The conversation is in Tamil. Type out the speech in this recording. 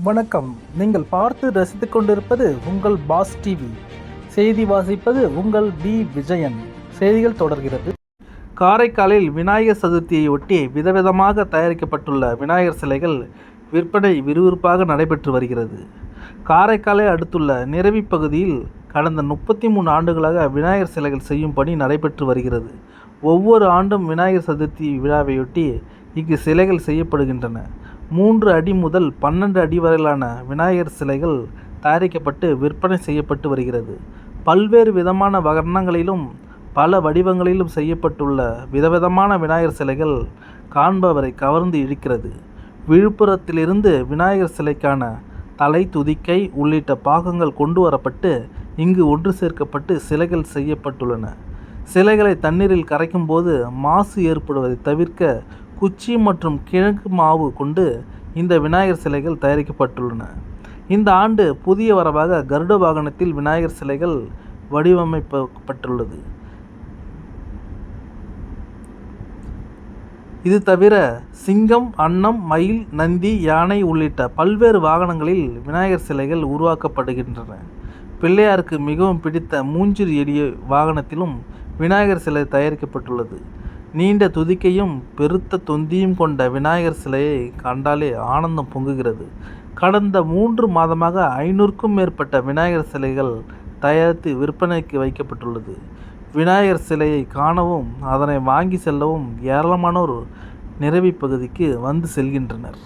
வணக்கம். நீங்கள் பார்த்து ரசித்துக் கொண்டிருப்பது உங்கள் பாஸ் டிவி. செய்தி வாசிப்பது உங்கள் பி விஜயன். செய்திகள் தொடர்கிறது. காரைக்காலில் விநாயகர் சதுர்த்தியை ஒட்டி விதவிதமாக தயாரிக்கப்பட்டுள்ள விநாயகர் சிலைகள் விற்பனை விறுவிறுப்பாக நடைபெற்று வருகிறது. காரைக்காலை அடுத்துள்ள நிரவி பகுதியில் கடந்த முப்பத்தி மூணு ஆண்டுகளாக விநாயகர் சிலைகள் செய்யும் பணி நடைபெற்று வருகிறது. ஒவ்வொரு ஆண்டும் விநாயகர் சதுர்த்தி விழாவையொட்டி இங்கு சிலைகள் செய்யப்படுகின்றன. மூன்று அடி முதல் பன்னெண்டு அடி வரையிலான விநாயகர் சிலைகள் தயாரிக்கப்பட்டு விற்பனை செய்யப்பட்டு வருகிறது. பல்வேறு விதமான வர்ணங்களிலும் பல வடிவங்களிலும் செய்யப்பட்டுள்ள விதவிதமான விநாயகர் சிலைகள் காண்பவரை கவர்ந்து இழுக்கிறது. விழுப்புரத்திலிருந்து விநாயகர் சிலைக்கான தலை துதிக்கை உள்ளிட்ட பாகங்கள் கொண்டு வரப்பட்டு இங்கு ஒன்று சேர்க்கப்பட்டு சிலைகள் செய்யப்பட்டுள்ளன. சிலைகளை தண்ணீரில் கரைக்கும் போது மாசு ஏற்படுவதை தவிர்க்க குச்சி மற்றும் கிழங்கு மாவு கொண்டு இந்த விநாயகர் சிலைகள் தயாரிக்கப்பட்டுள்ளன. இந்த ஆண்டு புதிய வரவாக கருட வாகனத்தில் விநாயகர் சிலைகள் வடிவமைக்கப்பட்டுள்ளது. இது தவிர சிங்கம் அன்னம் மயில் நந்தி யானை உள்ளிட்ட பல்வேறு வாகனங்களில் விநாயகர் சிலைகள் உருவாக்கப்படுகின்றன. பிள்ளையாருக்கு மிகவும் பிடித்த மூஞ்சிறு எடிய வாகனத்திலும் விநாயகர் சிலை தயாரிக்கப்பட்டுள்ளது. நீண்ட துதிக்கையும் பெருத்த தொந்தியும் கொண்ட விநாயகர் சிலையை கண்டாலே ஆனந்தம் பொங்குகிறது. கடந்த மூன்று மாதமாக ஐநூறுக்கும் மேற்பட்ட விநாயகர் சிலைகள் தயாரித்து விற்பனைக்கு வைக்கப்பட்டுள்ளது. விநாயகர் சிலையை காணவும் அதனை வாங்கி செல்லவும் ஏராளமானோர் நிறைவி பகுதிக்கு வந்து செல்கின்றனர்.